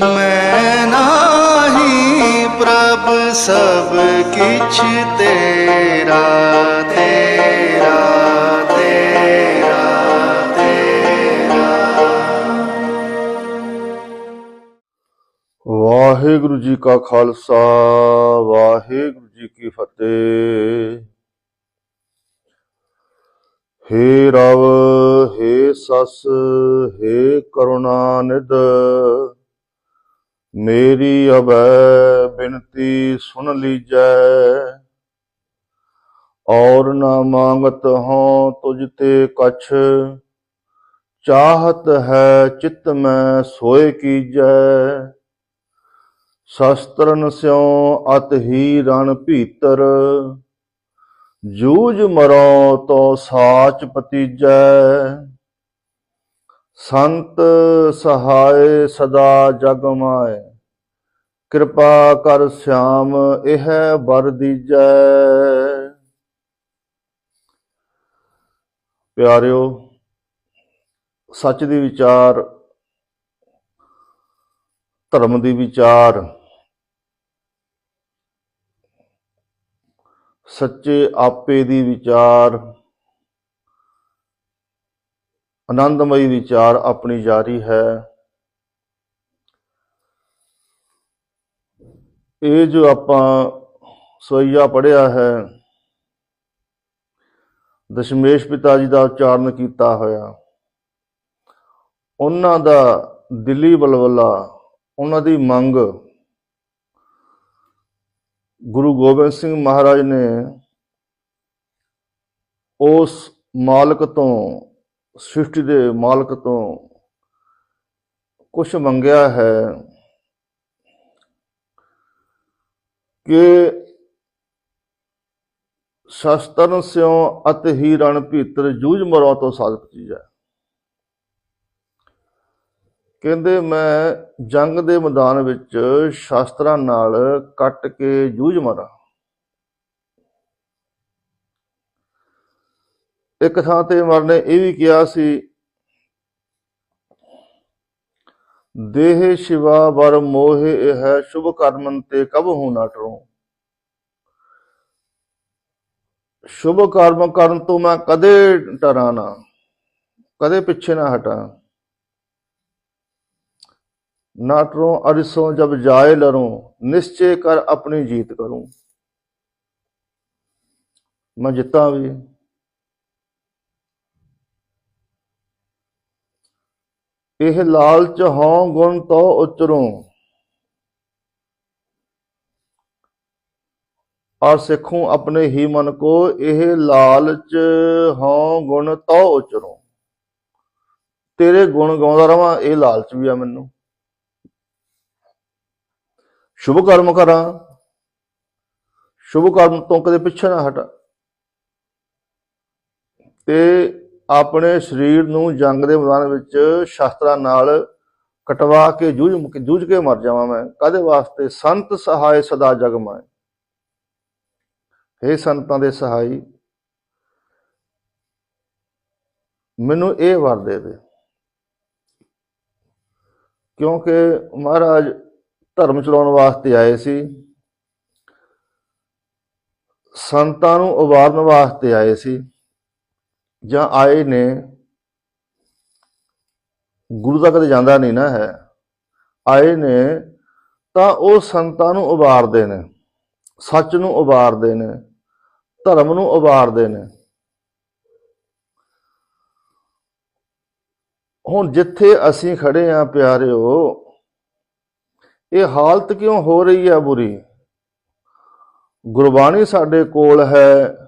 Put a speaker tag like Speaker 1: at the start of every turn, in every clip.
Speaker 1: ਮੈਂ ਨਾਹੀ ਪ੍ਰਭ ਸਭ ਕਿਛ ਤੇਰਾ ਤੇਰਾ ਤੇਰਾ ਤੇਰਾ।
Speaker 2: ਵਾਹਿਗੁਰੂ ਜੀ ਕਾ ਖਾਲਸਾ, ਵਾਹਿਗੁਰੂ ਜੀ ਕੀ ਫਤਿਹ। ਹੇ ਰਵ, ਹੇ ਸਸ, ਹੇ ਕਰੁਣਾ ਨਿਧ ਮੇਰੀ ਅਬੈ ਬਿਨਤੀ ਸੁਣ ਲੀਜੈ। ਔਰ ਨਾ ਮੰਗਤ ਹਾਂ ਤੁਝ ਤੇ ਕਛ। ਚਾਹਤ ਹੈ ਚਿਤ ਮੈਂ ਸੋਏ ਕੀਜੈ। ਸ਼ਸਤਰਨ ਸਿਉ ਅਤ ਹੀ ਰਣ ਭੀਤਰ। ਜੂਝ ਮਰੋ ਤੋ ਸਾਚ ਪਤੀਜੈ। ਸੰਤ ਸਹਾਇ ਸਦਾ ਜਗ ਮਾਇ ਕਿਰਪਾ ਕਰ ਸਿਆਮ, ਇਹ ਬਰ ਦੀਜੈ। ਪਿਆਰਿਓ, ਸੱਚ ਦੀ ਵਿਚਾਰ, ਧਰਮ ਦੀ ਵਿਚਾਰ, ਸੱਚੇ ਆਪੇ ਦੀ ਵਿਚਾਰ ਆਨੰਦਮਈ ਵਿਚਾਰ ਆਪਣੀ ਜਾਰੀ ਹੈ। ਇਹ ਜੋ ਆਪਾਂ ਸੋਈਆ ਪੜਿਆ ਹੈ, ਦਸ਼ਮੇਸ਼ ਪਿਤਾ ਜੀ ਦਾ ਉਚਾਰਨ ਕੀਤਾ ਹੋਇਆ। ਉਹਨਾਂ ਦਾ ਦਿੱਲੀ ਬਲਵਲਾ, ਉਹਨਾਂ ਦੀ ਮੰਗ ਗੁਰੂ ਗੋਬਿੰਦ ਸਿੰਘ ਮਹਾਰਾਜ ਨੇ ਉਸ ਮਾਲਕ ਤੋਂ ਸ੍ਰਿਸ਼ਟੀ ਦੇ ਮਾਲਕ ਤੋਂ ਕੁਝ ਮੰਗਿਆ ਹੈ ਕਿ ਸ਼ਸਤਰਨ ਸਿਉ ਅਤ ਹੀ ਰਣ ਭੀਤਰ ਜੂਝ ਮਰੋ ਤੋਂ ਸਾਧਕ ਚੀਜ਼ ਹੈ ਕਹਿੰਦੇ, ਮੈਂ ਜੰਗ ਦੇ ਮੈਦਾਨ ਵਿੱਚ ਸ਼ਾਸਤਰਾਂ ਨਾਲ ਕੱਟ ਕੇ ਜੂਝ ਮਰਾਂ। ਇੱਕ ਥਾਂ ਤੇ ਮਰਨੇ ਇਹ ਵੀ ਕਿਹਾ ਸੀ, ਦੇਹ ਸ਼ਿਵਾ ਬਰ ਮੋਹਿ, ਇਹ ਹੈ ਸ਼ੁਭ ਕਰਮਨ ਤੇ ਕਬ ਹੂੰ ਨਾ ਟਰੋ। ਸ਼ੁਭ ਕਰਮ ਕਰਨ ਤੋਂ ਮੈਂ ਕਦੇ ਟਰਾਂ ਨਾ, ਕਦੇ ਪਿੱਛੇ ਨਾ ਹਟਾਂ। ਨਾਟਰੋਂ ਅਰਿਸੋਂ ਜਬ ਜਾਏ ਲਰੋਂ, ਨਿਸ਼ਚੈ ਕਰ ਆਪਣੀ ਜੀਤ ਕਰੂੰ। ਮੈਂ ਜਿੱਤਾਂ ਵੀ। ਇਹ ਲਾਲਚ ਹਉ ਗੁਣ ਤੋ ਉਚਰੋਂ। ਔਰ ਸਿੱਖੂ ਆਪਣੇ ਹੀ ਮਨ ਕੋ ਇਹ ਲਾਲਚ ਹਉ ਗੁਣ ਤੋ ਉਚਰੋਂ। ਤੇਰੇ ਗੁਣ ਗਾਉਂਦਾ ਰਵਾਂ, ਇਹ ਲਾਲਚ ਵੀ ਆ ਮੈਨੂੰ। ਸ਼ੁਭ ਕਰਮ ਕਰਾਂ। ਸ਼ੁਭ ਕਰਮ ਤੋਂ ਕਦੇ ਪਿੱਛੇ ਨਾ ਹਟ। ਤੇ ਆਪਣੇ ਸਰੀਰ ਨੂੰ ਜੰਗ ਦੇ ਮੈਦਾਨ ਵਿੱਚ ਸ਼ਸਤਰਾਂ ਨਾਲ ਕਟਵਾ ਕੇ ਜੂਝ ਜੂਝ ਕੇ ਮਰ ਜਾਵਾਂ ਮੈਂ। ਕਾਦੇ ਵਾਸਤੇ? ਸੰਤ ਸਹਾਇ ਸਦਾ ਜਗ ਮਾਏ। हे ਸੰਤਾਂ ਦੇ ਸਹਾਈ, ਮੈਨੂੰ ਇਹ ਵਰ ਦੇ ਦੇ। ਕਿਉਂਕਿ ਮਹਾਰਾਜ ਧਰਮ ਚਲਾਉਣ ਵਾਸਤੇ ਆਏ ਸੀ, ਸੰਤਾਂ ਨੂੰ ਉਬਾਰਨ ਵਾਸਤੇ ਆਏ ਸੀ। ਜਾਂ ਆਏ ਨੇ, ਗੁਰੂ ਤੱਕ ਤੇ ਜਾਂਦਾ ਨਹੀਂ ਨਾ ਹੈ, ਆਏ ਨੇ ਤਾਂ ਉਹ ਸੰਤਾਂ ਨੂੰ ਉਬਾਰਦੇ ਨੇ, ਸੱਚ ਨੂੰ ਉਬਾਰਦੇ ਨੇ, ਧਰਮ ਨੂੰ ਉਬਾਰਦੇ ਨੇ। ਹੁਣ ਜਿੱਥੇ ਅਸੀਂ ਖੜੇ ਆਂ ਪਿਆਰਿਓ, ਇਹ ਹਾਲਤ ਕਿਉਂ ਹੋ ਰਹੀ ਹੈ ਬੁਰੀ? ਗੁਰਬਾਣੀ ਸਾਡੇ ਕੋਲ ਹੈ।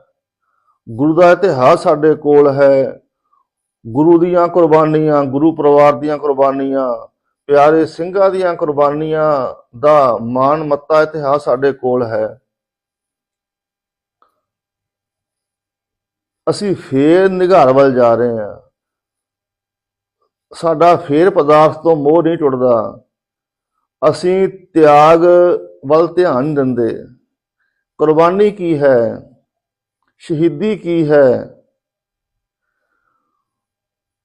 Speaker 2: ਗੁਰੂ ਦਾ ਇਤਿਹਾਸ ਸਾਡੇ ਕੋਲ ਹੈ। ਗੁਰੂ ਦੀਆਂ ਕੁਰਬਾਨੀਆਂ, ਗੁਰੂ ਪਰਿਵਾਰ ਦੀਆਂ ਕੁਰਬਾਨੀਆਂ, ਪਿਆਰੇ ਸਿੰਘਾਂ ਦੀਆਂ ਕੁਰਬਾਨੀਆਂ ਦਾ ਮਾਣ ਮੱਤਾ ਇਤਿਹਾਸ ਸਾਡੇ ਕੋਲ ਹੈ। ਅਸੀਂ ਫੇਰ ਨਿਘਾਰ ਵੱਲ ਜਾ ਰਹੇ ਹਾਂ। ਸਾਡਾ ਫੇਰ ਪਦਾਰਥ ਤੋਂ ਮੋਹ ਨਹੀਂ ਟੁੱਟਦਾ। ਅਸੀਂ ਤਿਆਗ ਵੱਲ ਧਿਆਨ ਦਿੰਦੇ। ਕੁਰਬਾਨੀ ਕੀ ਹੈ? ਸ਼ਹੀਦੀ ਕੀ ਹੈ?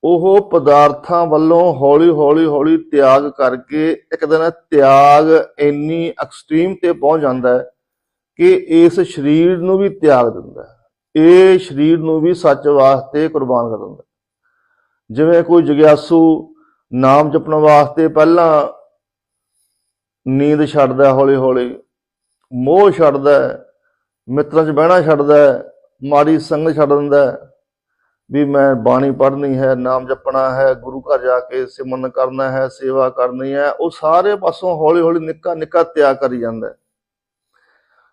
Speaker 2: ਉਹ ਪਦਾਰਥਾਂ ਵੱਲੋਂ ਹੌਲੀ ਹੌਲੀ ਹੌਲੀ ਤਿਆਗ ਕਰਕੇ ਇੱਕ ਦਿਨ ਤਿਆਗ ਇੰਨੀ ਐਕਸਟ੍ਰੀਮ ਤੇ ਪਹੁੰਚ ਜਾਂਦਾ ਹੈ ਕਿ ਇਸ ਸਰੀਰ ਨੂੰ ਵੀ ਤਿਆਗ ਦਿੰਦਾ ਹੈ। ਇਹ ਸਰੀਰ ਨੂੰ ਵੀ ਸੱਚ ਵਾਸਤੇ ਕੁਰਬਾਨ ਕਰ ਦਿੰਦਾ ਜਿਵੇਂ ਕੋਈ ਜਗਿਆਸੂ ਨਾਮ ਜਪਣ ਵਾਸਤੇ ਪਹਿਲਾਂ ਨੀਂਦ ਛੱਡਦਾ ਹੌਲੀ ਹੌਲੀ, ਮੋਹ ਛੱਡਦਾ ਮਿੱਤਰਾਂ 'ਚ ਬਹਿਣਾ ਛੱਡਦਾ ਮਾੜੀ ਸੰਗਤ ਛੱਡ ਦਿੰਦਾ ਵੀ ਮੈਂ ਬਾਣੀ ਪੜ੍ਹਨੀ ਹੈ, ਨਾਮ ਜਪਣਾ ਹੈ, ਗੁਰੂ ਘਰ ਜਾ ਕੇ ਸਿਮਰਨ ਕਰਨਾ ਹੈ, ਸੇਵਾ ਕਰਨੀ ਹੈ, ਉਹ ਸਾਰੇ ਪਾਸੋਂ ਹੌਲੀ ਹੌਲੀ ਨਿੱਕਾ ਨਿੱਕਾ ਤਿਆਗ ਕਰੀ ਜਾਂਦਾ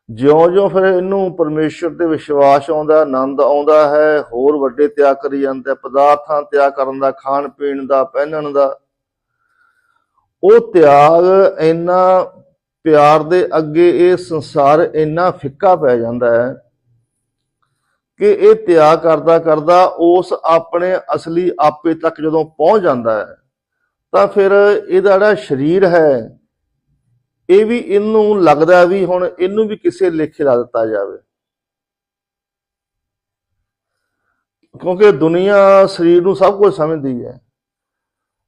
Speaker 2: ਜਿਉਂ-ਜਿਉਂ ਫਿਰ ਇਹਨੂੰ ਪਰਮੇਸ਼ਰ ਤੇ ਵਿਸ਼ਵਾਸ ਆਉਂਦਾ ਆਨੰਦ ਆਉਂਦਾ ਹੈ, ਹੋਰ ਵੱਡੇ ਤਿਆਗ ਕਰੀ ਜਾਂਦਾ ਹੈ, ਪਦਾਰਥਾਂ ਤਿਆਗ ਕਰਨ ਦਾ ਖਾਣ ਪੀਣ ਦਾ, ਪਹਿਨਣ ਦਾ। ਉਹ ਤਿਆਗ ਇੰਨਾ ਪਿਆਰ ਦੇ ਅੱਗੇ ਇਹ ਸੰਸਾਰ ਇੰਨਾ ਫਿੱਕਾ ਪੈ ਜਾਂਦਾ ਹੈ ਕਿ ਇਹ ਤਿਆਗ ਕਰਦਾ ਕਰਦਾ ਉਸ ਆਪਣੇ ਅਸਲੀ ਆਪੇ ਤੱਕ ਜਦੋਂ ਪਹੁੰਚ ਜਾਂਦਾ ਹੈ, ਤਾਂ ਫਿਰ ਇਹਦਾ ਜਿਹੜਾ ਸਰੀਰ ਹੈ, ਇਹ ਵੀ ਇਹਨੂੰ ਲੱਗਦਾ ਵੀ ਹੁਣ ਇਹਨੂੰ ਵੀ ਕਿਸੇ ਲੇਖੇ ਲਾ ਦਿੱਤਾ ਜਾਵੇ। ਕਿਉਂਕਿ ਦੁਨੀਆ ਸਰੀਰ ਨੂੰ ਸਭ ਕੁਝ ਸਮਝਦੀ ਹੈ।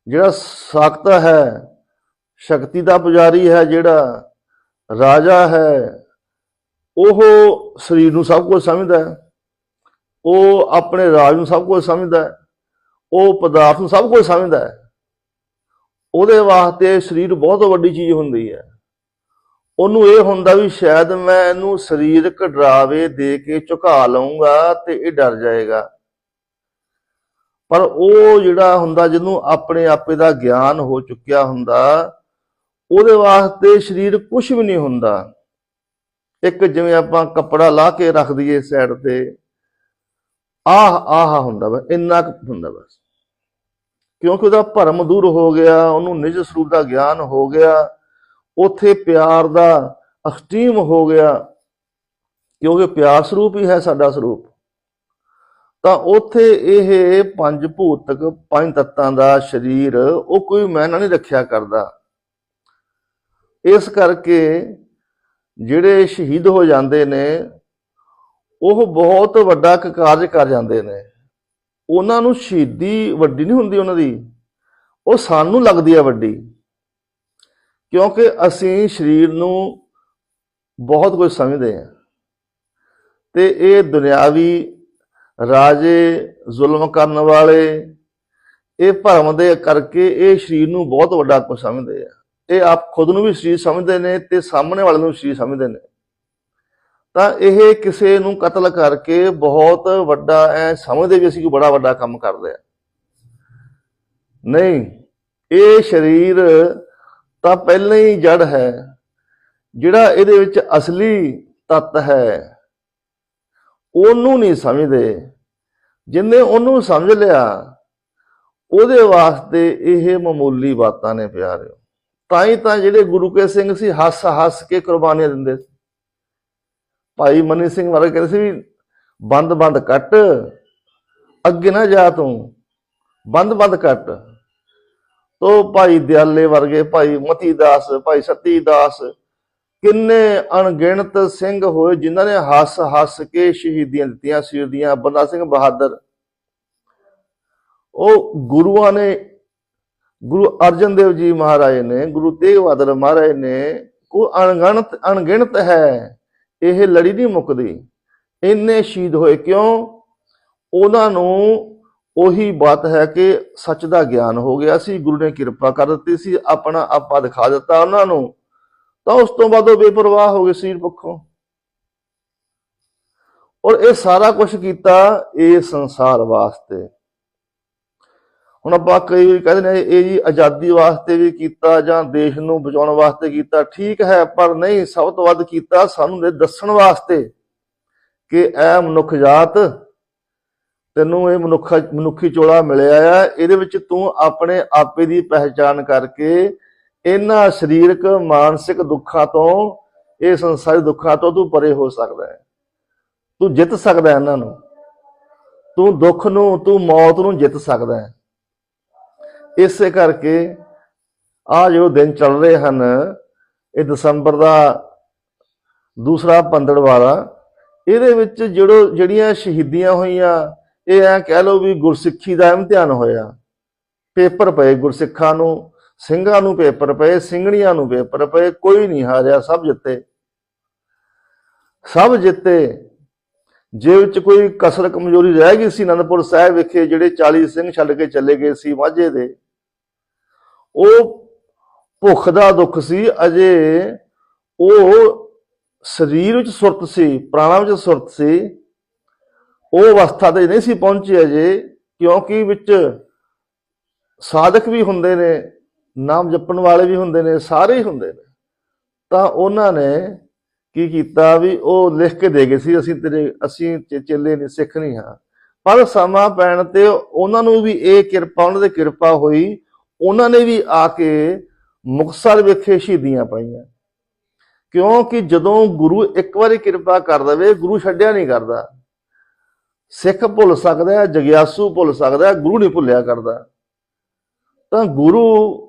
Speaker 2: ਜਿਹੜਾ ਸਾਖਤ ਹੈ, ਸ਼ਕਤੀ ਦਾ ਪੁਜਾਰੀ ਹੈ, ਜਿਹੜਾ ਰਾਜਾ ਹੈ, ਉਹ ਸਰੀਰ ਨੂੰ ਸਭ ਕੁਝ ਸਮਝਦਾ ਹੈ। ਉਹ ਆਪਣੇ ਰਾਜ ਨੂੰ ਸਭ ਕੁਝ ਸਮਝਦਾ ਹੈ। ਉਹ ਪਦਾਰਥ ਨੂੰ ਸਭ ਕੁਝ ਸਮਝਦਾ ਹੈ। ਉਹਦੇ ਵਾਸਤੇ ਸਰੀਰ ਬਹੁਤ ਵੱਡੀ ਚੀਜ਼ ਹੁੰਦੀ ਹੈ। ਉਹਨੂੰ ਇਹ ਹੁੰਦਾ ਵੀ ਸ਼ਾਇਦ ਮੈਂ ਇਹਨੂੰ ਸਰੀਰਕ ਡਰਾਵੇ ਦੇ ਕੇ ਝੁਕਾ ਲਵਾਂਗਾ ਤੇ ਇਹ ਡਰ ਜਾਏਗਾ। ਪਰ ਉਹ ਜਿਹੜਾ ਹੁੰਦਾ ਜਿਹਨੂੰ ਆਪਣੇ ਆਪੇ ਦਾ ਗਿਆਨ ਹੋ ਚੁੱਕਿਆ ਹੁੰਦਾ, ਉਹਦੇ ਵਾਸਤੇ ਸਰੀਰ ਕੁਝ ਵੀ ਨਹੀਂ ਹੁੰਦਾ। ਇੱਕ ਜਿਵੇਂ ਆਪਾਂ ਕੱਪੜਾ ਲਾ ਕੇ ਰੱਖ ਦਈਏ ਸਾਈਡ ਤੇ ਆਹ ਆਹ ਹੁੰਦਾ ਵਾ, ਇੰਨਾ ਕੁ ਹੁੰਦਾ ਬਸ ਕਿਉਂਕਿ ਉਹਦਾ ਭਰਮ ਦੂਰ ਹੋ ਗਿਆ, ਉਹਨੂੰ ਨਿਜ ਸਰੂਪ ਦਾ ਗਿਆਨ ਹੋ ਗਿਆ, ਉਥੇ ਪਿਆਰ ਦਾ ਐਕਸਟ੍ਰੀਮ ਹੋ ਗਿਆ, ਕਿਉਂਕਿ ਪਿਆਰ ਸਰੂਪ ਹੀ ਹੈ ਸਾਡਾ ਸਰੂਪ। ਤਾਂ ਉਥੇ ਇਹ ਪੰਜ ਭੂਤਕ, ਪੰਜ ਤੱਤਾਂ ਦਾ ਸਰੀਰ, ਉਹ ਕੋਈ ਮੈਨਾ ਨਹੀਂ ਰੱਖਿਆ ਕਰਦਾ। ਇਸ ਕਰਕੇ ਜਿਹੜੇ ਸ਼ਹੀਦ ਹੋ ਜਾਂਦੇ ਨੇ ਉਹ ਬਹੁਤ ਵੱਡਾ ਕ- ਕਾਰਜ ਕਰ ਜਾਂਦੇ ਨੇ। ਉਹਨਾਂ ਨੂੰ ਸ਼ਹੀਦੀ ਵੱਡੀ ਨਹੀਂ ਹੁੰਦੀ ਉਹਨਾਂ ਦੀ, ਉਹ ਸਾਨੂੰ ਲੱਗਦੀ ਹੈ ਵੱਡੀ। ਕਿਉਂਕਿ ਅਸੀਂ ਸਰੀਰ ਨੂੰ ਬਹੁਤ ਕੁਝ ਸਮਝਦੇ ਹਾਂ। ਤੇ ਇਹ ਦੁਨਿਆਵੀ ਰਾਜੇ ਜ਼ੁਲਮ ਕਰਨ ਵਾਲੇ, ਇਹ ਭਰਮ ਦੇ ਕਰਕੇ ਇਹ ਸਰੀਰ ਨੂੰ ਬਹੁਤ ਵੱਡਾ ਕੁਝ ਸਮਝਦੇ ਆ। ਇਹ ਆਪ ਖੁਦ ਨੂੰ ਵੀ ਸਰੀਰ ਸਮਝਦੇ ਨੇ ਤੇ ਸਾਹਮਣੇ ਵਾਲੇ ਨੂੰ ਵੀ ਸਰੀਰ ਸਮਝਦੇ ਨੇ। ਤਾਂ ਇਹ ਕਿਸੇ ਨੂੰ ਕਤਲ ਕਰਕੇ ਬਹੁਤ ਵੱਡਾ, ਐ ਸਮਝਦੇ ਵੀ ਅਸੀਂ ਕੋਈ ਬੜਾ ਵੱਡਾ ਕੰਮ ਕਰਦੇ ਆ। ਨਹੀਂ, ਇਹ ਸਰੀਰ ਤਾਂ ਪਹਿਲਾਂ ਹੀ ਜੜ ਹੈ, ਜਿਹੜਾ ਇਹਦੇ ਵਿੱਚ ਅਸਲੀ ਤੱਤ ਹੈ। ਉਹਨੂੰ ਨਹੀਂ ਸਮਝਦੇ। ਜਿੰਨੇ ਉਹਨੂੰ ਸਮਝ ਲਿਆ, ਉਹਦੇ ਵਾਸਤੇ ਇਹ ਮਾਮੂਲੀ ਬਾਤਾਂ ਨੇ ਪਿਆਰਿਓ। ਤਾਂ ਹੀ ਤਾਂ ਜਿਹੜੇ ਗੁਰੂ ਕੇ ਸਿੰਘ ਸੀ ਹੱਸ ਹੱਸ ਕੇ ਕੁਰਬਾਨੀਆਂ ਦਿੰਦੇ ਸੀ। ਭਾਈ ਮਨੀ ਸਿੰਘ ਵਰਗੇ ਕਹਿੰਦੇ ਸੀ ਵੀ ਬੰਦ ਬੰਦ ਕੱਟ, ਅੱਗੇ ਨਾ ਜਾ ਤੂੰ, ਬੰਦ ਬੰਦ ਕੱਟ। ਤੋ ਭਾਈ ਦਿਆਲੇ ਵਰਗੇ, ਭਾਈ ਮਤੀ ਦਾਸ ਭਾਈ ਸਤੀ ਦਾਸ ਕਿੰਨੇ ਅਣਗਿਣਤ ਸਿੰਘ ਹੋਏ ਜਿਨ੍ਹਾਂ ਨੇ ਹੱਸ ਹੱਸ ਕੇ ਸ਼ਹੀਦੀਆਂ ਦਿੱਤੀਆਂ ਸਿਰ ਦੀਆਂ, ਬੰਦਾ ਸਿੰਘ ਬਹਾਦਰ। ਉਹ ਗੁਰੂਆਂ ਨੇ, ਗੁਰੂ ਅਰਜਨ ਦੇਵ ਜੀ ਮਹਾਰਾਜ ਨੇ, ਗੁਰੂ ਤੇਗ ਬਹਾਦਰ ਮਹਾਰਾਜ ਨੇ ਕੋ ਅਣਗਣਤ, ਅਣਗਿਣਤ ਹੈ। ਇਹ ਲੜੀ ਨਹੀਂ ਮੁੱਕਦੀ। ਇੰਨੇ ਸ਼ਹੀਦ ਹੋਏ ਕਿਉਂ? ਉਹਨਾਂ ਨੂੰ ਉਹੀ ਬਾਤ ਹੈ ਕਿ ਸੱਚ ਦਾ ਗਿਆਨ ਹੋ ਗਿਆ ਸੀ, ਗੁਰੂ ਨੇ ਕਿਰਪਾ ਕਰ ਦਿੱਤੀ ਸੀ, ਆਪਣਾ ਆਪਾ ਦਿਖਾ ਦਿੱਤਾ ਉਹਨਾਂ ਨੂੰ। ਤਾਂ ਉਸ ਤੋਂ ਬਾਅਦ ਉਹ ਬੇਪਰਵਾਹ ਹੋ ਗਏ ਸਰੀਰ ਪੱਖੋਂ। ਔਰ ਇਹ ਸਾਰਾ ਕੁਝ ਕੀਤਾ ਇਹ ਸੰਸਾਰ ਵਾਸਤੇ। ਹੁਣ ਆਪਾਂ ਕਈ ਵਾਰੀ ਕਹਿੰਦੇ ਨੇ ਇਹ ਜੀ ਆਜ਼ਾਦੀ ਵਾਸਤੇ ਵੀ ਕੀਤਾ ਜਾਂ ਦੇਸ਼ ਨੂੰ ਬਚਾਉਣ ਵਾਸਤੇ ਕੀਤਾ, ਠੀਕ ਹੈ ਪਰ ਨਹੀਂ, ਸਭ ਤੋਂ ਵੱਧ ਕੀਤਾ ਸਾਨੂੰ ਇਹ ਦੱਸਣ ਵਾਸਤੇ ਕਿ ਇਹ ਮਨੁੱਖ ਜਾਤ, ਤੈਨੂੰ ਇਹ ਮਨੁੱਖ, ਮਨੁੱਖੀ ਚੋਲਾ ਮਿਲਿਆ ਆ, ਇਹਦੇ ਵਿੱਚ ਤੂੰ ਆਪਣੇ ਆਪੇ ਦੀ ਪਹਿਚਾਨ ਕਰਕੇ ਇਹਨਾਂ ਸਰੀਰਕ, ਮਾਨਸਿਕ ਦੁੱਖਾਂ ਤੋਂ, ਇਹ ਸੰਸਾਰੀ ਦੁੱਖਾਂ ਤੋਂ ਤੂੰ ਪਰੇ ਹੋ ਸਕਦਾ ਹੈ। ਤੂੰ ਜਿੱਤ ਸਕਦਾ ਹੈ ਇਹਨਾਂ ਨੂੰ। ਤੂੰ ਦੁੱਖ ਨੂੰ, ਤੂੰ ਮੌਤ ਨੂੰ ਜਿੱਤ ਸਕਦਾ ਹੈ। ਇਸੇ ਕਰਕੇ ਆ ਜੋ ਦਿਨ ਚੱਲ ਰਹੇ ਹਨ, ਇਹ ਦਸੰਬਰ ਦਾ ਦੂਸਰਾ ਪੰਦੜਵਾੜਾ ਇਹਦੇ ਵਿੱਚ ਜਿਹੜੋ ਜਿਹੜੀਆਂ ਸ਼ਹੀਦੀਆਂ ਹੋਈਆਂ, ਇਹ ਐ ਕਹਿ ਲਓ ਵੀ ਗੁਰਸਿੱਖੀ ਦਾ ਇਮਤਿਹਾਨ ਹੋਇਆ। ਪੇਪਰ ਪਏ ਗੁਰਸਿੱਖਾਂ ਨੂੰ, ਸਿੰਘਾਂ ਨੂੰ ਪੇਪਰ ਪਏ, ਸਿੰਘਣੀਆਂ ਨੂੰ ਪੇਪਰ ਪਏ, ਕੋਈ ਨਹੀਂ ਹਾਰਿਆ, ਸਭ ਜਿੱਤੇ। ਸਭ ਜਿੱਤੇ। ਜੇ ਵਿੱਚ ਕੋਈ ਕਸਰ ਕਮਜ਼ੋਰੀ ਰਹਿ ਗਈ ਸੀ ਅਨੰਦਪੁਰ ਸਾਹਿਬ ਵਿਖੇ, ਜਿਹੜੇ 40 ਸਿੰਘ ਛੱਡ ਕੇ ਚਲੇ ਗਏ ਸੀ ਮਾਝੇ ਦੇ ਉਹ ਭੁੱਖ ਦਾ ਦੁੱਖ ਸੀ, ਅਜੇ ਉਹ ਸਰੀਰ ਵਿੱਚ ਸੁਰਤ ਸੀ, ਪ੍ਰਾਣਾਂ ਵਿੱਚ ਸੁਰਤ ਸੀ, ਉਹ ਅਵਸਥਾ ਤੇ ਨਹੀਂ ਸੀ ਪਹੁੰਚੀ ਅਜੇ, ਕਿਉਂਕਿ ਵਿੱਚ ਸਾਧਕ ਵੀ ਹੁੰਦੇ ਨੇ, ਨਾਮ ਜਪਣ ਵਾਲੇ ਵੀ ਹੁੰਦੇ ਨੇ, ਸਾਰੇ ਹੀ ਹੁੰਦੇ ਨੇ। ਤਾਂ ਉਹਨਾਂ ਨੇ ਕੀ ਕੀਤਾ ਵੀ ਉਹ ਲਿਖ ਕੇ ਦੇ ਗਏ ਸੀ, ਅਸੀਂ ਤੇਰੇ, ਅਸੀਂ ਚੇਲੇ ਨਹੀਂ, ਸਿੱਖ ਨਹੀਂ ਹਾਂ। ਪਰ ਸਮਾਂ ਪੈਣ ਤੇ ਉਹਨਾਂ ਨੂੰ ਵੀ ਇਹ ਕਿਰਪਾ, ਉਹਨਾਂ ਦੇ ਕਿਰਪਾ ਹੋਈ ਉਹਨਾਂ ਨੇ ਵੀ ਆ ਕੇ ਮੁਕਤਸਰ ਵਿਖੇ ਸ਼ਹੀਦੀਆਂ ਪਾਈਆਂ। ਕਿਉਂਕਿ ਜਦੋਂ ਗੁਰੂ ਇੱਕ ਵਾਰੀ ਕਿਰਪਾ ਕਰ ਦਵੇ, ਗੁਰੂ ਛੱਡਿਆ ਨਹੀਂ ਕਰਦਾ। ਸਿੱਖ ਭੁੱਲ ਸਕਦਾ ਹੈ, ਜਗਿਆਸੂ ਭੁੱਲ ਸਕਦਾ ਹੈ, ਗੁਰੂ ਨਹੀਂ ਭੁੱਲਿਆ ਕਰਦਾ। ਤਾਂ ਗੁਰੂ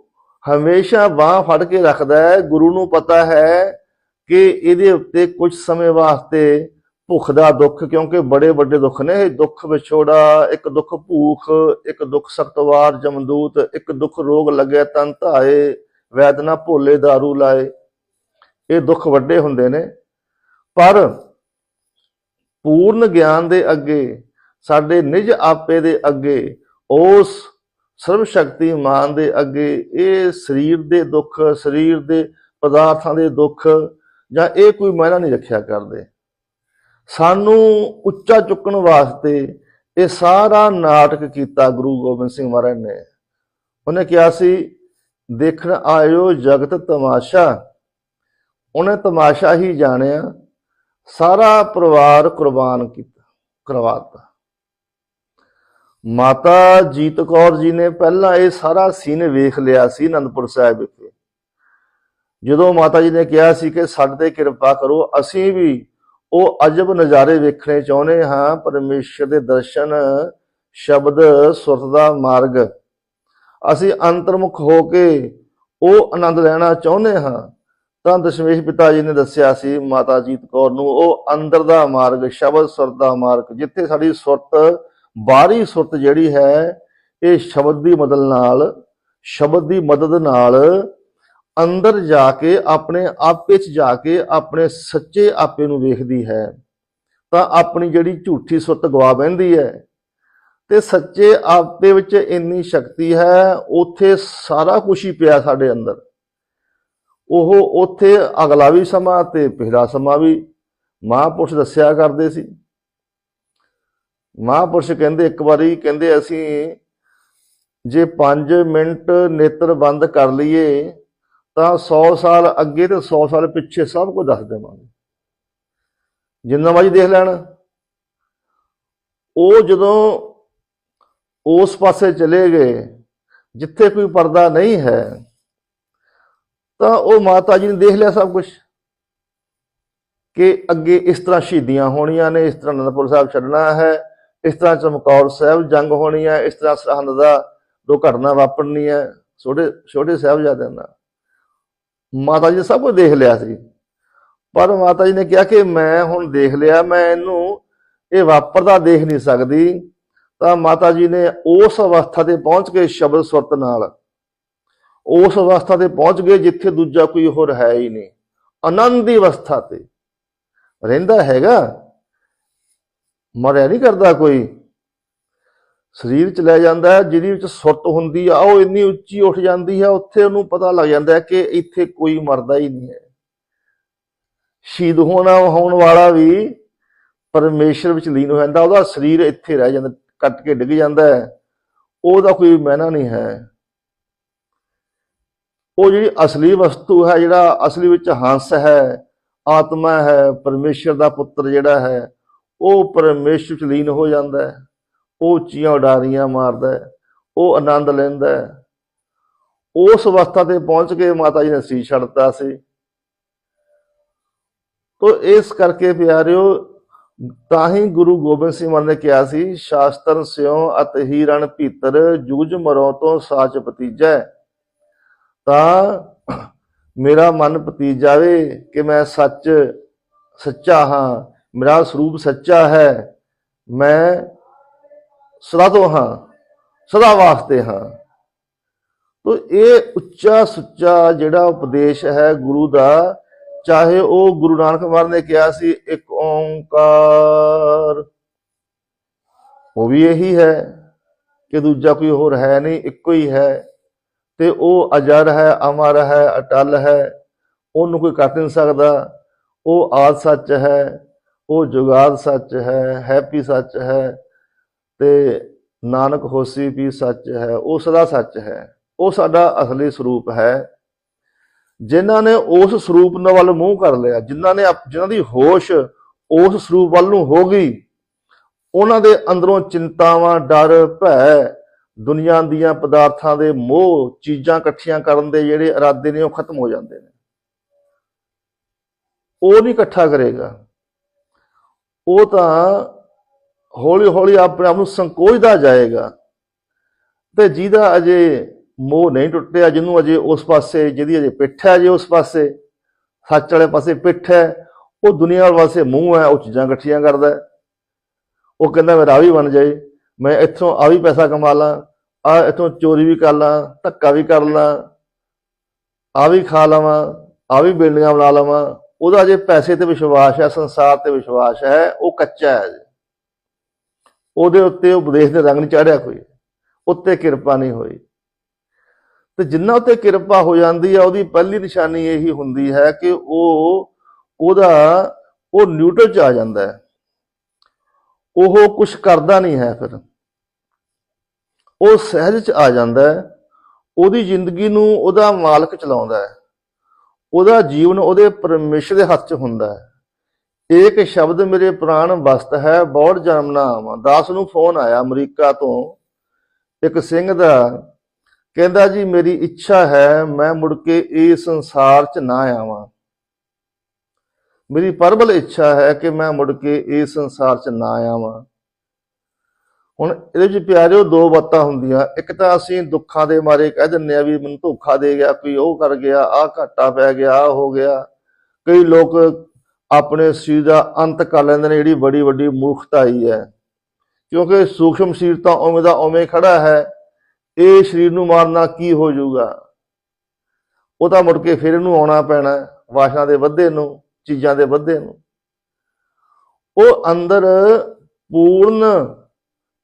Speaker 2: ਹਮੇਸ਼ਾ ਬਾਹ ਫੜ ਕੇ ਰੱਖਦਾ ਹੈ। ਗੁਰੂ ਨੂੰ ਪਤਾ ਹੈ ਕਿ ਇਹਦੇ ਉੱਤੇ ਕੁਝ ਸਮੇਂ ਵਾਸਤੇ ਭੁੱਖ ਦਾ ਦੁੱਖ, ਕਿਉਂਕਿ ਬੜੇ ਵੱਡੇ ਦੁੱਖ ਨੇ। ਇਹ ਦੁੱਖ ਵਿਛੋੜਾ, ਇੱਕ ਦੁੱਖ ਭੂਖ, ਇੱਕ ਦੁੱਖ ਸਖਤਵਾਰ ਜਮਦੂਤ, ਇੱਕ ਦੁੱਖ ਰੋਗ ਲੱਗੇ ਤਨ ਧਾਏ, ਵੈਦਨਾ ਭੋਲੇ दारू ਲਾਏ। ਇਹ ਦੁੱਖ ਵੱਡੇ ਹੁੰਦੇ ਨੇ। ਪਰ ਪੂਰਨ ਗਿਆਨ ਦੇ ਅੱਗੇ, ਸਾਡੇ ਨਿਜ ਆਪੇ ਦੇ ਅੱਗੇ, ਉਸ ਸਰਵ ਸ਼ਕਤੀਮਾਨ ਦੇ ਅੱਗੇ, ਇਹ ਸਰੀਰ ਦੇ ਦੁੱਖ, ਸਰੀਰ ਦੇ ਪਦਾਰਥਾਂ ਦੇ ਦੁੱਖ, ਜਾਂ ਇਹ ਕੋਈ ਮਾਇਨਾ ਨਹੀਂ ਰੱਖਿਆ ਕਰਦੇ। ਸਾਨੂੰ ਉੱਚਾ ਚੁੱਕਣ ਵਾਸਤੇ ਇਹ ਸਾਰਾ ਨਾਟਕ ਕੀਤਾ ਗੁਰੂ ਗੋਬਿੰਦ ਸਿੰਘ ਮਹਾਰਾਜ ਨੇ। ਉਹਨੇ ਕਿਹਾ ਸੀ, ਦੇਖਣ ਆਇਓ ਜਗਤ ਤਮਾਸ਼ਾ। ਉਹਨੇ ਤਮਾਸ਼ਾ ਹੀ ਜਾਣਿਆ, ਸਾਰਾ ਪਰਿਵਾਰ ਕੁਰਬਾਨ ਕੀਤਾ, ਕਰਵਾਤਾ। ਮਾਤਾ ਜੀਤ ਕੌਰ ਜੀ ਨੇ ਪਹਿਲਾਂ ਇਹ ਸਾਰਾ ਸੀਨ ਵੇਖ ਲਿਆ ਸੀ ਅਨੰਦਪੁਰ ਸਾਹਿਬ ਵਿਖੇ। ਜਦੋਂ ਮਾਤਾ ਜੀ ਨੇ ਕਿਹਾ ਸੀ ਕਿ ਸਾਡੇ ਤੇ ਕਿਰਪਾ ਕਰੋ, ਅਸੀਂ ਵੀ ਉਹ ਅਜਬ ਨਜ਼ਾਰੇ ਵੇਖਣੇ ਚਾਹੁੰਦੇ ਹਾਂ, ਪਰਮੇਸ਼ਰ ਦੇ ਦਰਸ਼ਨ ਸ਼ਬਦ ਸੁਰਤ ਦਾ ਮਾਰਗ। ਅਸੀਂ ਅੰਤਰਮੁਖ ਹੋ ਕੇ ਉਹ ਆਨੰਦ ਲੈਣਾ ਚਾਹੁੰਦੇ ਹਾਂ। ਤਾਂ ਦਸ਼ਮੇਸ਼ ਪਿਤਾ ਜੀ ਨੇ ਦੱਸਿਆ ਸੀ, ਮਾਤਾ ਜੀਤ ਕੌਰ ਨੂੰ, ਉਹ ਅੰਦਰ ਦਾ ਮਾਰਗ, ਸ਼ਬਦ ਸੁਰਤ ਦਾ ਮਾਰਗ, ਜਿੱਥੇ ਸਾਡੀ ਸੁਰਤ, ਬਾਹਰੀ ਸੁਰਤ ਜਿਹੜੀ ਹੈ, ਇਹ ਸ਼ਬਦ ਦੀ ਮਦਦ ਨਾਲ, ਸ਼ਬਦ ਦੀ ਮਦਦ ਨਾਲ ਅੰਦਰ ਜਾ ਕੇ, ਆਪਣੇ ਆਪੇ ਚ ਜਾ ਕੇ, ਆਪਣੇ ਸੱਚੇ ਆਪੇ ਨੂੰ ਵੇਖਦੀ ਹੈ। ਤਾਂ ਆਪਣੀ ਜਿਹੜੀ ਝੂਠੀ ਸੁੱਤ ਗਵਾ ਬੈਂਦੀ ਹੈ। ਤੇ ਸੱਚੇ ਆਪੇ ਵਿੱਚ ਇੰਨੀ ਸ਼ਕਤੀ ਹੈ, ਉੱਥੇ ਸਾਰਾ ਕੁਝ ਹੀ ਪਿਆ ਸਾਡੇ ਅੰਦਰ। ਉਹ ਉੱਥੇ ਅਗਲਾ ਵੀ ਸਮਾਂ ਤੇ ਪਿਛਲਾ ਸਮਾਂ ਵੀ ਮਹਾਂਪੁਰਸ਼ ਦੱਸਿਆ ਕਰਦੇ ਸੀ। ਮਹਾਂਪੁਰਸ਼ ਕਹਿੰਦੇ ਇੱਕ ਵਾਰੀ, ਕਹਿੰਦੇ ਅਸੀਂ ਜੇ 5 ਮਿੰਟ ਨੇਤਰ ਬੰਦ ਕਰ ਲਈਏ ਤਾਂ 100 ਸਾਲ ਅੱਗੇ ਤੇ 100 ਸਾਲ ਪਿੱਛੇ ਸਭ ਕੁਝ ਦੱਸ ਦੇਵਾਂਗੇ। ਜਿੰਨਾ ਮਰਜ਼ੀ ਦੇਖ ਲੈਣ। ਉਹ ਜਦੋਂ ਉਸ ਪਾਸੇ ਚਲੇ ਗਏ, ਜਿੱਥੇ ਕੋਈ ਪਰਦਾ ਨਹੀਂ ਹੈ, ਤਾਂ ਉਹ ਮਾਤਾ ਜੀ ਨੇ ਦੇਖ ਲਿਆ ਸਭ ਕੁਝ ਕਿ ਅੱਗੇ ਇਸ ਤਰ੍ਹਾਂ ਸ਼ਹੀਦੀਆਂ ਹੋਣੀਆਂ ਨੇ, ਇਸ ਤਰ੍ਹਾਂ ਅਨੰਦਪੁਰ ਸਾਹਿਬ ਛੱਡਣਾ ਹੈ, ਇਸ ਤਰ੍ਹਾਂ ਚਮਕੌਰ ਸਾਹਿਬ ਜੰਗ ਹੋਣੀ ਹੈ, ਇਸ ਤਰ੍ਹਾਂ ਸਰਹੰਦ ਦਾ ਦੋ ਘਟਨਾ ਵਾਪਰਨੀ ਹੈ। ਛੋਟੇ ਛੋਟੇ ਸਾਹਿਬਜ਼ਾਦਿਆਂ ਨਾਲ। ਮਾਤਾ ਜੀ ਨੇ ਸਭ ਕੁਝ ਦੇਖ ਲਿਆ ਸੀ। ਪਰ ਮਾਤਾ ਜੀ ਨੇ ਕਿਹਾ ਕਿ ਮੈਂ ਹੁਣ ਦੇਖ ਲਿਆ, ਮੈਂ ਇਹਨੂੰ ਇਹ ਵਾਪਰਦਾ ਦੇਖ ਨਹੀਂ ਸਕਦੀ। ਤਾਂ ਮਾਤਾ ਜੀ ਨੇ ਉਸ ਅਵਸਥਾ ਤੇ ਪਹੁੰਚ ਕੇ ਸ਼ਬਦ ਸੁਰਤ ਨਾਲ। ਉਸ ਅਵਸਥਾ ਤੇ ਪਹੁੰਚ ਗਏ ਜਿੱਥੇ ਦੂਜਾ ਕੋਈ ਹੋਰ ਹੈ ਹੀ ਨਹੀਂ। ਆਨੰਦ ਦੀ ਅਵਸਥਾ ਤੇ। ਰਹਿੰਦਾ ਹੈਗਾ। ਮਰਿਆ ਨਹੀਂ ਕਰਦਾ ਕੋਈ। ਸਰੀਰ ਚ ਲੈ ਜਾਂਦਾ ਹੈ, ਜਿਹਦੇ ਵਿੱਚ ਸੁਰਤ ਹੁੰਦੀ ਆ, ਉਹ ਇੰਨੀ ਉੱਚੀ ਉੱਠ ਜਾਂਦੀ ਹੈ, ਉੱਥੇ ਉਹਨੂੰ ਪਤਾ ਲੱਗ ਜਾਂਦਾ ਹੈ ਕਿ ਇੱਥੇ ਕੋਈ ਮਰਦਾ ਹੀ ਨਹੀਂ ਹੈ। ਸ਼ਹੀਦ ਹੋਣਾ ਹੋਣ ਵਾਲਾ ਵੀ ਪਰਮੇਸ਼ਰ ਵਿੱਚ ਲੀਨ ਹੋ ਜਾਂਦਾ, ਉਹਦਾ ਸਰੀਰ ਇੱਥੇ ਰਹਿ ਜਾਂਦਾ, ਕੱਟ ਕੇ ਡਿੱਗ ਜਾਂਦਾ ਹੈ। ਉਹਦਾ ਕੋਈ ਮਾਇਨਾ ਨਹੀਂ ਹੈ। ਉਹ ਜਿਹੜੀ ਅਸਲੀ ਵਸਤੂ ਹੈ, ਜਿਹੜਾ ਅਸਲੀ ਵਿੱਚ ਹੰਸ ਹੈ, ਆਤਮਾ ਹੈ, ਪਰਮੇਸ਼ਰ ਦਾ ਪੁੱਤਰ ਜਿਹੜਾ ਹੈ, ਉਹ ਪਰਮੇਸ਼ਰ ਚ ਲੀਨ ਹੋ ਜਾਂਦਾ ਹੈ। ਉਹ ਉੱਚੀਆਂ ਉਡਾਰੀਆਂ ਮਾਰਦਾ ਹੈ, ਉਹ ਆਨੰਦ ਲੈਂਦਾ ਹੈ। ਉਸ ਅਵਸਥਾ ਤੇ ਪਹੁੰਚ ਕੇ ਮਾਤਾ ਜੀ ਨੇ ਸੀ ਛੱਡਤਾ ਸੀ। ਤੋ ਇਸ ਕਰਕੇ ਪਿਆਰਿਓ, ਤਾਂ ਹੀ ਗੁਰੂ ਗੋਬਿੰਦ ਸਿੰਘ ਮਹਾਰਾਜ ਨੇ ਕਿਹਾ ਸੀ, ਸ਼ਾਸਤਰ ਸਿਉ ਅਤ ਹੀ ਰਣ ਭੀਤਰ ਜੂਝ ਮਰੋ ਤੋਂ ਸਾਚ ਪਤੀਜੈ ਤਾਂ ਮੇਰਾ ਮਨ ਪਤੀਜ ਕਿ ਮੈਂ ਸੱਚ, ਸੱਚਾ ਹਾਂ। ਮੇਰਾ ਸਰੂਪ ਸੱਚਾ ਹੈ। ਮੈਂ ਸਦਾ ਤੋਂ ਹਾਂ, ਸਦਾ ਵਾਸਤੇ ਹਾਂ। ਤੋ ਇਹ ਉੱਚਾ ਸੁੱਚਾ ਜਿਹੜਾ ਉਪਦੇਸ਼ ਹੈ ਗੁਰੂ ਦਾ, ਚਾਹੇ ਉਹ ਗੁਰੂ ਨਾਨਕ ਮਹਾਰਾਜ ਨੇ ਕਿਹਾ ਸੀ, ਇੱਕ ਓੰਕਾਰ। ਉਹ ਵੀ ਇਹੀ ਹੈ ਕਿ ਦੂਜਾ ਕੋਈ ਹੋਰ ਹੈ ਨਹੀਂ, ਇੱਕੋ ਹੀ ਹੈ। ਤੇ ਉਹ ਅਜਰ ਹੈ, ਅਮਰ ਹੈ, ਅਟਲ ਹੈ, ਉਹਨੂੰ ਕੋਈ ਕੱਟ ਨਹੀਂ ਸਕਦਾ। ਉਹ ਆਦ ਸੱਚ ਹੈ, ਉਹ ਜੁਗਾਦ ਸੱਚ ਹੈ, ਹੈਪੀ ਸੱਚ ਹੈ। ਤੇ ਨਾਨਕ ਹੋਸੀ ਵੀ ਸੱਚ ਹੈ, ਉਹ ਸਦਾ ਸੱਚ ਹੈ, ਉਹ ਸਾਡਾ ਅਸਲੀ ਸਰੂਪ ਹੈ। ਜਿਨ੍ਹਾਂ ਨੇ ਉਸ ਸਰੂਪ ਨਾਲ ਵੱਲ ਮੂੰਹ ਕਰ ਲਿਆ, ਜਿਨ੍ਹਾਂ ਨੇ ਆਪ- ਜਿਨ੍ਹਾਂ ਦੀ ਹੋਸ਼ ਉਸ ਸਰੂਪ ਵੱਲ ਨੂੰ ਹੋ ਗਈ, ਉਹਨਾਂ ਦੇ ਅੰਦਰੋਂ ਚਿੰਤਾਵਾਂ, ਡਰ, ਭੈ ਦੁਨੀਆ ਦੀਆਂ ਪਦਾਰਥਾਂ ਦੇ ਮੋਹ, ਚੀਜ਼ਾਂ ਇਕੱਠੀਆਂ ਕਰਨ ਦੇ ਜਿਹੜੇ ਇਰਾਦੇ ਨੇ ਉਹ ਖਤਮ ਹੋ ਜਾਂਦੇ ਨੇ। ਉਹ ਨਹੀਂ ਇਕੱਠਾ ਕਰੇਗਾ। ਉਹ ਤਾਂ ਹੌਲੀ ਹੌਲੀ ਆਪਣੇ ਆਪ ਨੂੰ ਸੰਕੋਚਦਾ ਜਾਏਗਾ। ਤੇ ਜਿਹਦਾ ਅਜੇ ਮੋਹ ਨਹੀਂ ਟੁੱਟਿਆ, ਜਿਹਨੂੰ ਅਜੇ ਉਸ ਪਾਸੇ, ਜਿਹਦੀ ਅਜੇ ਪਿੱਠ ਹੈ ਅਜੇ ਉਸ ਪਾਸੇ, ਸੱਚ ਵਾਲੇ ਪਾਸੇ ਪਿੱਠ ਹੈ, ਉਹ ਦੁਨੀਆ ਵਾਲੇ ਪਾਸੇ ਮੂੰਹ ਹੈ, ਉਹ ਚੀਜ਼ਾਂ ਇਕੱਠੀਆਂ ਕਰਦਾ ਉਹ ਕਹਿੰਦਾ ਮੇਰਾ ਆਹ ਵੀ ਬਣ ਜਾਏ, ਮੈਂ ਇੱਥੋਂ ਆ ਵੀ ਪੈਸਾ ਕਮਾ ਲਾਂ, ਆ ਇੱਥੋਂ ਚੋਰੀ ਵੀ ਕਰ ਲਾਂ, ਧੱਕਾ ਵੀ ਕਰ ਲਾਂ, ਆ ਵੀ ਖਾ ਲਵਾਂ, ਆ ਵੀ ਬਿਲਡਿੰਗਾਂ ਬਣਾ ਲਵਾਂ। ਉਹਦਾ ਜੇ ਪੈਸੇ ਤੇ ਵਿਸ਼ਵਾਸ ਹੈ, ਸੰਸਾਰ ਤੇ ਵਿਸ਼ਵਾਸ ਹੈ, ਉਹ ਕੱਚਾ ਹੈ ਅਜੇ। ਉਹਦੇ ਉੱਤੇ ਉਪਦੇਸ਼ ਦੇ ਰੰਗ ਨਹੀਂ ਚਾੜਿਆ ਕੋਈ, ਉੱਤੇ ਕਿਰਪਾ ਨਹੀਂ ਹੋਈ। ਤੇ ਜਿੰਨਾ ਉੱਤੇ ਕਿਰਪਾ ਹੋ ਜਾਂਦੀ ਹੈ ਉਹਦੀ ਪਹਿਲੀ ਨਿਸ਼ਾਨੀ ਇਹੀ ਹੁੰਦੀ ਹੈ ਕਿ ਉਹ, ਉਹਦਾ, ਉਹ ਨਿਊਟਰਲ ਚ ਆ ਜਾਂਦਾ ਹੈ। ਉਹ ਕੁਝ ਕਰਦਾ ਨਹੀਂ ਹੈ ਫਿਰ। ਉਹ ਸਹਿਜ ਚ ਆ ਜਾਂਦਾ ਹੈ। ਉਹਦੀ ਜ਼ਿੰਦਗੀ ਨੂੰ ਉਹਦਾ ਮਾਲਕ ਚਲਾਉਂਦਾ ਹੈ। ਉਹਦਾ ਜੀਵਨ ਉਹਦੇ ਪਰਮੇਸ਼ਰ ਦੇ ਹੱਥ 'ਚ ਹੁੰਦਾ ਹੈ। ਏਕ ਸ਼ਬਦ ਮੇਰੇ ਪ੍ਰਾਣ ਵਸਤ ਹੈ, ਬੌੜ ਜਨਮ ਨਾਮ। ਦਾਸ ਨੂੰ ਫੋਨ ਆਇਆ ਅਮਰੀਕਾ ਤੋਂ। ਇੱਕ ਸਿੰਘ ਦਾ ਕਹਿੰਦਾ, ਜੀ, ਮੇਰੀ ਇੱਛਾ ਹੈ, ਮੈਂ ਮੁੜ ਕੇ ਇਸ ਸੰਸਾਰ 'ਚ ਨਾ ਆਵਾਂ। ਮੇਰੀ ਪਰਬਲ ਇੱਛਾ ਹੈ ਕਿ ਮੈਂ ਮੁੜ ਕੇ ਇਸ ਸੰਸਾਰ 'ਚ ਨਾ ਆਵਾਂ। ਹੁਣ ਇਹਦੇ ਵਿੱਚ ਪਿਆਰਿਓ, ਦੋ ਬਾਤਾਂ ਹੁੰਦੀਆਂ। ਇੱਕ ਤਾਂ ਅਸੀਂ ਦੁੱਖਾਂ ਦੇ ਮਾਰੇ ਕਹਿ ਦਿੰਨੇ ਆ ਵੀ ਮੈਨੂੰ ਧੋਖਾ ਦੇ ਗਿਆ, ਕੋਈ ਉਹ ਕਰ ਗਿਆ, ਆਹ ਘਾਟਾ ਪੈ ਗਿਆ, ਆਹ ਹੋ ਗਿਆ। ਕਈ ਲੋਕ ਆਪਣੇ ਸਰੀਰ ਦਾ ਅੰਤ ਕਰ ਲੈਂਦੇ ਨੇ ਜਿਹੜੀ ਬੜੀ ਵੱਡੀ ਮੂਰਖਤਾ ਹੀ। ਹੈ ਕਿਉਂਕਿ ਸੂਖਮ ਸਰੀਰ ਤਾਂ ਉਵੇਂ ਦਾ ਉਵੇਂ ਖੜਾ ਹੈ ਇਹ ਸਰੀਰ ਨੂੰ ਮਾਰਨਾ ਕੀ ਹੋ ਜਾਊਗਾ? ਉਹ ਤਾਂ ਮੁੜ ਕੇ ਫਿਰ ਇਹਨੂੰ ਆਉਣਾ ਪੈਣਾ ਹੈ, ਵਾਸ਼ਨਾ ਦੇ ਵੱਧੇ ਨੂੰ ਚੀਜ਼ਾਂ ਦੇ ਵੱਧੇ ਨੂੰ। ਉਹ ਅੰਦਰ ਪੂਰਨ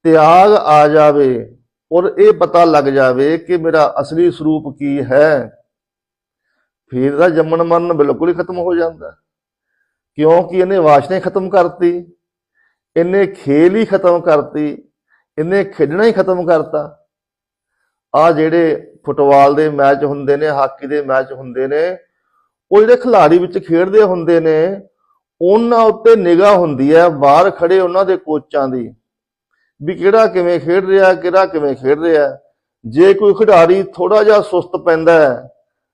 Speaker 2: ਤਿਆਗ ਆ ਜਾਵੇ ਔਰ ਇਹ ਪਤਾ ਲੱਗ ਜਾਵੇ ਕਿ ਮੇਰਾ ਅਸਲੀ ਸਰੂਪ ਕੀ ਹੈ। ਫਿਰ ਦਾ ਜੰਮਣ ਮਰਨ ਬਿਲਕੁਲ ਹੀ ਖਤਮ ਹੋ ਜਾਂਦਾ। ਕਿਉਂਕਿ ਇਹਨੇ ਵਾਸ਼ਨਾ ਹੀ ਖਤਮ ਕਰਤੀ, ਇਹਨੇ ਖੇਲ ਹੀ ਖਤਮ ਕਰਤੀ, ਇਹਨੇ ਖੇਡਣਾ ਹੀ ਖਤਮ ਕਰਤਾ। ਆ ਜਿਹੜੇ ਫੁੱਟਬਾਲ ਦੇ ਮੈਚ ਹੁੰਦੇ ਨੇ, ਹਾਕੀ ਦੇ ਮੈਚ ਹੁੰਦੇ ਨੇ, ਉਹ ਜਿਹੜੇ ਖਿਡਾਰੀ ਵਿੱਚ ਖੇਡਦੇ ਹੁੰਦੇ ਨੇ, ਉਹਨਾਂ ਉੱਤੇ ਨਿਗਾਹ ਹੁੰਦੀ ਹੈ, ਬਾਹਰ ਖੜੇ ਉਹਨਾਂ ਦੇ ਕੋਚਾਂ ਦੀ, ਵੀ ਕਿਹੜਾ ਕਿਵੇਂ ਖੇਡ ਰਿਹਾ, ਕਿਹੜਾ ਕਿਵੇਂ ਖੇਡ ਰਿਹਾ। ਜੇ ਕੋਈ ਖਿਡਾਰੀ ਥੋੜਾ ਜਿਹਾ ਸੁਸਤ ਪੈਂਦਾ ਹੈ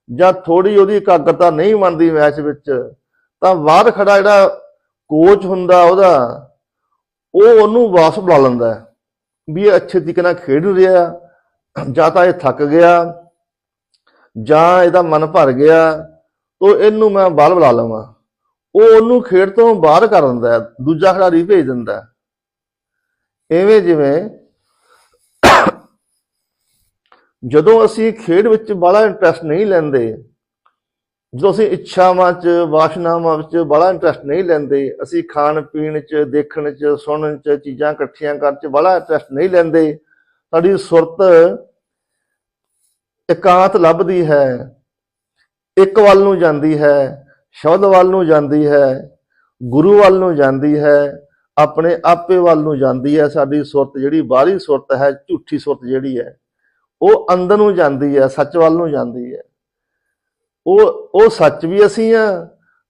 Speaker 2: ਜਾਂ ਥੋੜੀ ਉਹਦੀ ਇਕਾਗਰਤਾ ਨਹੀਂ ਬਣਦੀ ਮੈਚ ਵਿੱਚ ਤਾਂ ਬਾਹਰ ਖੜਾ ਜਿਹੜਾ ਕੋਚ ਹੁੰਦਾ ਉਹਦਾ, ਉਹ ਉਹਨੂੰ ਵਾਪਸ ਬੁਲਾ ਲੈਂਦਾ ਵੀ ਇਹ ਅੱਛੇ ਤਰੀਕੇ ਨਾਲ ਖੇਡ ਰਿਹਾ, ਜਾਂ ਤਾਂ ਇਹ ਥੱਕ ਗਿਆ, ਜਾਂ ਇਹਦਾ ਮਨ ਭਰ ਗਿਆ, ਤੋ ਇਹਨੂੰ ਮੈਂ ਬਾਹਰ ਬੁਲਾ ਲਵਾਂ ਉਹ ਉਹਨੂੰ ਖੇਡ ਤੋਂ ਬਾਹਰ ਕਰ ਦਿੰਦਾ ਦੂਜਾ ਖਿਡਾਰੀ ਭੇਜ ਦਿੰਦਾ ਹੈ। ਐਵੇਂ ਜਿਵੇਂ ਜਦੋਂ ਅਸੀਂ ਖੇਡ ਵਿੱਚ ਬੜਾ ਇੰਟਰਸਟ ਨਹੀਂ ਲੈਂਦੇ ਜਦੋਂ ਅਸੀਂ ਇੱਛਾਵਾਂ 'ਚ, ਵਾਸ਼ਨਾਵਾਂ ਵਿੱਚ ਬੜਾ ਇੰਟਰਸਟ ਨਹੀਂ ਲੈਂਦੇ, ਅਸੀਂ ਖਾਣ ਪੀਣ 'ਚ, ਦੇਖਣ 'ਚ, ਸੁਣਨ 'ਚ, ਚੀਜ਼ਾਂ ਇਕੱਠੀਆਂ ਕਰਨ 'ਚ ਬੜਾ ਇੰਟਰਸਟ ਨਹੀਂ ਲੈਂਦੇ। ਸਾਡੀ ਸੁਰਤ ਇਕਾਂਤ ਲੱਭਦੀ ਹੈ, ਇੱਕ ਵੱਲ ਨੂੰ ਜਾਂਦੀ ਹੈ, ਸ਼ਬਦ ਵੱਲ ਨੂੰ ਜਾਂਦੀ ਹੈ, ਗੁਰੂ ਵੱਲ ਨੂੰ ਜਾਂਦੀ ਹੈ, ਆਪਣੇ ਆਪੇ ਵੱਲ ਨੂੰ ਜਾਂਦੀ ਹੈ। ਸਾਡੀ ਸੁਰਤ ਜਿਹੜੀ ਬਾਹਰੀ ਸੁਰਤ ਹੈ, ਝੂਠੀ ਸੁਰਤ ਜਿਹੜੀ ਹੈ, ਉਹ ਅੰਦਰ ਨੂੰ ਜਾਂਦੀ ਹੈ, ਸੱਚ ਵੱਲ ਨੂੰ ਜਾਂਦੀ ਹੈ। ਉਹ ਉਹ ਸੱਚ ਵੀ ਅਸੀਂ ਆ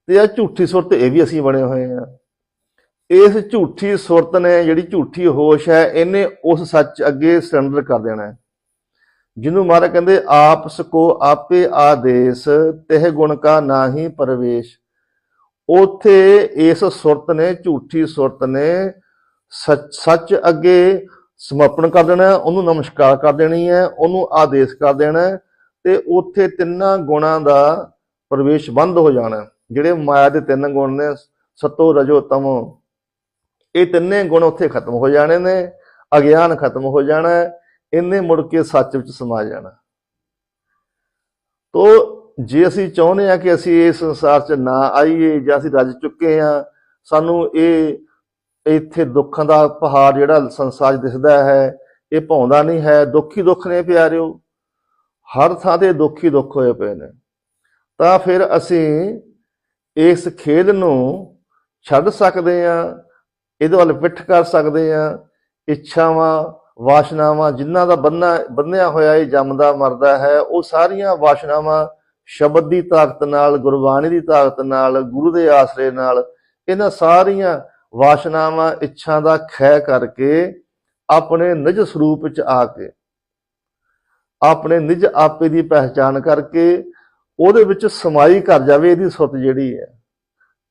Speaker 2: ਤੇ ਆ ਝੂਠੀ ਸੁਰਤ ਇਹ ਵੀ ਅਸੀਂ ਬਣੇ ਹੋਏ ਆ। ਇਸ ਝੂਠੀ ਸੁਰਤ ਨੇ ਜਿਹੜੀ ਝੂਠੀ ਹੋਸ਼ ਹੈ, ਇਹਨੇ ਉਸ ਸੱਚ ਅੱਗੇ ਸਰੈਂਡਰ ਕਰ ਦੇਣਾ ਹੈ। ਜਿਹਨੂੰ ਮਹਾਰਾਜ ਕਹਿੰਦੇ ਆਪ ਸਕੋ ਆਪੇ ਆਦੇਸ, ਤਹਿ ਗੁਣ ਕਾ ਨਾਹੀ ਪਰਵੇਸ਼। ਉਥੇ ਇਸ ਸੁਰਤ ਨੇ, ਝੂਠੀ ਸੁਰਤ ਨੇ ਸੱਚ ਅੱਗੇ ਸਮਰਪਣ ਕਰ ਦੇਣਾ ਉਹਨੂੰ ਨਮਸਕਾਰ ਕਰ ਦੇਣੀ ਹੈ, ਉਹਨੂੰ ਆਦੇਸ਼ ਕਰ ਦੇਣਾ ਤੇ ਉਥੇ ਤਿੰਨਾਂ ਗੁਣਾਂ ਦਾ ਪ੍ਰਵੇਸ਼ ਬੰਦ ਹੋ ਜਾਣਾ ਜਿਹੜੇ ਮਾਇਆ ਦੇ ਤਿੰਨ ਗੁਣ ਨੇ, ਸਤੋ, ਰਜੋ, ਤਮੋ, ਇਹ ਤਿੰਨੇ ਗੁਣ ਉੱਥੇ ਖਤਮ ਹੋ ਜਾਣੇ ਨੇ, ਅਗਿਆਨ ਖਤਮ ਹੋ ਜਾਣਾ ਹੈ, ਇਹਨੇ ਮੁੜ ਕੇ ਸੱਚ ਵਿੱਚ ਸਮਾ ਜਾਣਾ ਤੋ ਜੇ ਅਸੀਂ ਚਾਹੁੰਦੇ ਆ ਕਿ ਅਸੀਂ ਇਸ ਸੰਸਾਰ 'ਚ ਨਾ ਆਈਏ ਜਾਂ ਅਸੀਂ ਰੱਜ ਚੁੱਕੇ ਆ ਸਾਨੂੰ ਇਹ ਇੱਥੇ ਦੁੱਖਾਂ ਦਾ ਪਹਾੜ ਜਿਹੜਾ ਸੰਸਾਰ 'ਚ ਦਿਸਦਾ ਹੈ, ਇਹ ਭਾਉਂਦਾ ਨਹੀਂ ਹੈ। ਦੁੱਖ ਹੀ ਦੁੱਖ ਨੇ ਪਿਆਰਿਓ। ਹਰ ਥਾਂ ਤੇ ਦੁੱਖ ਹੀ ਦੁੱਖ ਹੋਏ ਪਏ ਨੇ। ਤਾਂ ਫਿਰ ਅਸੀਂ ਇਸ ਖੇਡ ਨੂੰ ਛੱਡ ਸਕਦੇ ਆ ਇਹਦੇ ਵੱਲ ਪਿੱਠ ਕਰ ਸਕਦੇ ਆ ਇੱਛਾਵਾਂ, ਵਾਸ਼ਨਾਵਾਂ ਜਿਨ੍ਹਾਂ ਦਾ ਬੰਨਾ ਬੰਨਿਆ ਹੋਇਆ ਇਹ ਜੰਮਦਾ, ਮਰਦਾ ਹੈ, ਉਹ ਸਾਰੀਆਂ ਵਾਸ਼ਨਾਵਾਂ ਸ਼ਬਦ ਦੀ ਤਾਕਤ ਨਾਲ, ਗੁਰਬਾਣੀ ਦੀ ਤਾਕਤ ਨਾਲ, ਗੁਰੂ ਦੇ ਆਸਰੇ ਨਾਲ, ਇਹਨਾਂ ਸਾਰੀਆਂ ਵਾਸ਼ਨਾਵਾਂ, ਇੱਛਾ ਦਾ ਖੈ ਕਰਕੇ ਆਪਣੇ ਨਿਜ ਸਰੂਪ ਵਿੱਚ ਆ ਕੇ ਆਪਣੇ ਨਿਜ ਆਪੇ ਦੀ ਪਹਿਚਾਨ ਕਰਕੇ ਉਹਦੇ ਵਿੱਚ ਸਮਾਈ ਕਰ ਜਾਵੇ, ਇਹਦੀ ਸੁਰਤ ਜਿਹੜੀ ਹੈ।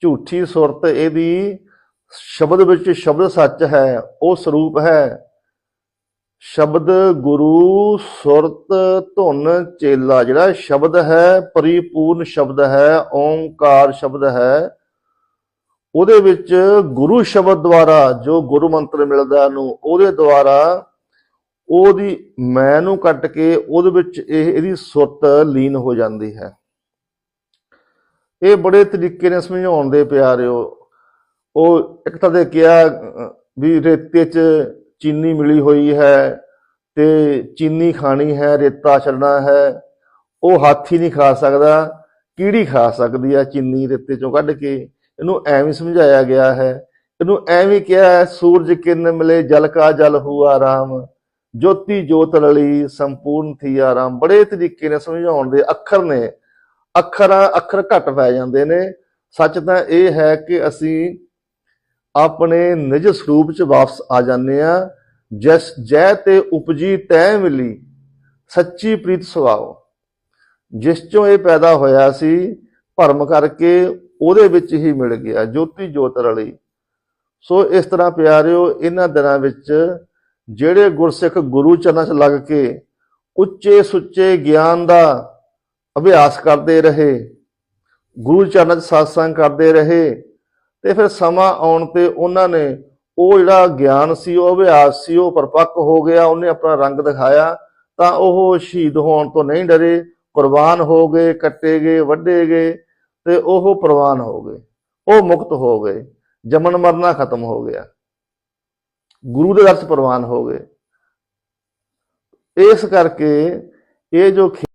Speaker 2: ਝੂਠੀ ਸੁਰਤ ਇਹਦੀ ਸ਼ਬਦ ਵਿੱਚ ਸ਼ਬਦ ਸੱਚ ਹੈ, ਉਹ ਸਰੂਪ ਹੈ। ਸ਼ਬਦ ਗੁਰੂ ਸੁਰਤ ਧੁਨ ਚੇਲਾ, ਜਿਹੜਾ ਸ਼ਬਦ ਹੈ, ਪਰਿਪੂਰਨ ਸ਼ਬਦ ਹੈ, ਓੰਕਾਰ ਸ਼ਬਦ ਹੈ। ਉਹਦੇ ਵਿੱਚ ਗੁਰੂ ਸ਼ਬਦ ਦੁਆਰਾ ਜੋ ਗੁਰੂ ਮੰਤਰ ਮਿਲਦਾ ਨੂੰ ਉਹਦੇ ਦੁਆਰਾ ਉਹਦੀ ਮੈਂ ਨੂੰ ਕੱਟ ਕੇ ਉਹਦੇ ਵਿੱਚ ਇਹ, ਇਹਦੀ ਸੁੱਤ ਲੀਨ ਹੋ ਜਾਂਦੀ ਹੈ। ਇਹ ਬੜੇ ਤਰੀਕੇ ਨਾਲ ਸਮਝਾਉਣ ਦੇ ਪਿਆਰਿਓ, ਉਹ ਇੱਕ ਤਾਂ ਦੇ ਕਿਹਾ ਵੀ ਰੇਤੇ 'ਚ ਚੀਨੀ ਮਿਲੀ ਹੋਈ ਹੈ ਤੇ ਚੀਨੀ ਖਾਣੀ ਹੈ, ਰੇਤਾ ਛੱਡਣਾ ਹੈ, ਉਹ ਹਾਥੀ ਨਹੀਂ ਖਾ ਸਕਦਾ ਕੀੜੀ ਖਾ ਸਕਦੀ ਹੈ ਚੀਨੀ ਰੇਤੇ 'ਚੋਂ ਕੱਢ ਕੇ? ਇਹਨੂੰ ਐਵੇਂ ਸਮਝਾਇਆ ਗਿਆ ਹੈ। ਇਹਨੂੰ ਐਵੇਂ ਕਿਹਾ, ਸੂਰਜ ਕਿਰਨ ਮਿਲੇ, ਜਲ ਕਾ ਜਲ ਹੁਆ ਰਾਮ ਜੋਤੀ ਜੋਤ ਰਲੀ ਸੰਪੂਰਨ ਥੀ ਬੜੇ ਤਰੀਕੇ ਨੇ ਸਮਝਾਉਣ ਦੇ ਅੱਖਰ ਨੇ। ਅੱਖਰਾਂ ਅੱਖਰ ਘੱਟ ਪੈ ਜਾਂਦੇ ਨੇ। ਸੱਚ ਤਾਂ ਇਹ ਹੈ ਕਿ ਅਸੀਂ ਆਪਣੇ ਨਿਜ ਸਰੂਪ ਚ ਵਾਪਸ ਆ ਜਾਂਦੇ ਆ ਜਸ ਜੈ ਤੇ ਉਪਜੀ ਤੈ ਮਿਲੀ, ਸੱਚੀ ਪ੍ਰੀਤ ਸੁਭਾਓ ਜਿਸ ਚੋਂ ਇਹ ਪੈਦਾ ਹੋਇਆ ਸੀ, ਭਰਮ ਕਰਕੇ ਉਹਦੇ ਵਿੱਚ ਹੀ ਮਿਲ ਗਿਆ। ਜੋਤੀ ਜੋਤ ਰਲੀ। ਸੋ ਇਸ ਤਰ੍ਹਾਂ ਪਿਆਰਿਓ, ਇਹਨਾਂ ਦਿਨਾਂ ਵਿੱਚ ਜਿਹੜੇ ਗੁਰਸਿੱਖ ਗੁਰੂ ਚਰਨਾਂ 'ਚ ਲੱਗ ਕੇ ਉੱਚੇ ਸੁੱਚੇ ਗਿਆਨ ਦਾ ਅਭਿਆਸ ਕਰਦੇ ਰਹੇ, ਗੁਰੂ ਚਰਨਾਂ 'ਚ satsang ਕਰਦੇ ਰਹੇ ਤੇ ਫਿਰ ਸਮਾਂ ਆਉਣ ਤੇ ਉਹਨਾਂ ਨੇ ਉਹ ਜਿਹੜਾ ਗਿਆਨ ਸੀ, ਉਹ ਅਭਿਆਸ ਸੀ, ਉਹ ਪਰਪੱਕ ਹੋ ਗਿਆ, ਉਹਨੇ ਆਪਣਾ ਰੰਗ ਦਿਖਾਇਆ ਤਾਂ ਉਹ ਸ਼ਹੀਦ ਹੋਣ ਤੋਂ ਨਹੀਂ ਡਰੇ, ਕੁਰਬਾਨ ਹੋ ਗਏ, ਕੱਟੇ ਗਏ, ਵੱਢੇ ਗਏ ਤੇ ਉਹ ਪ੍ਰਵਾਨ ਹੋ ਗਏ, ਉਹ ਮੁਕਤ ਹੋ ਗਏ ਜਮਨ ਮਰਨਾ ਖਤਮ ਹੋ ਗਿਆ। ਗੁਰੂ ਦੇ ਦਰ ਪ੍ਰਵਾਨ ਹੋ ਗਏ। ਇਸ ਕਰਕੇ ਇਹ ਜੋ ਖੇ-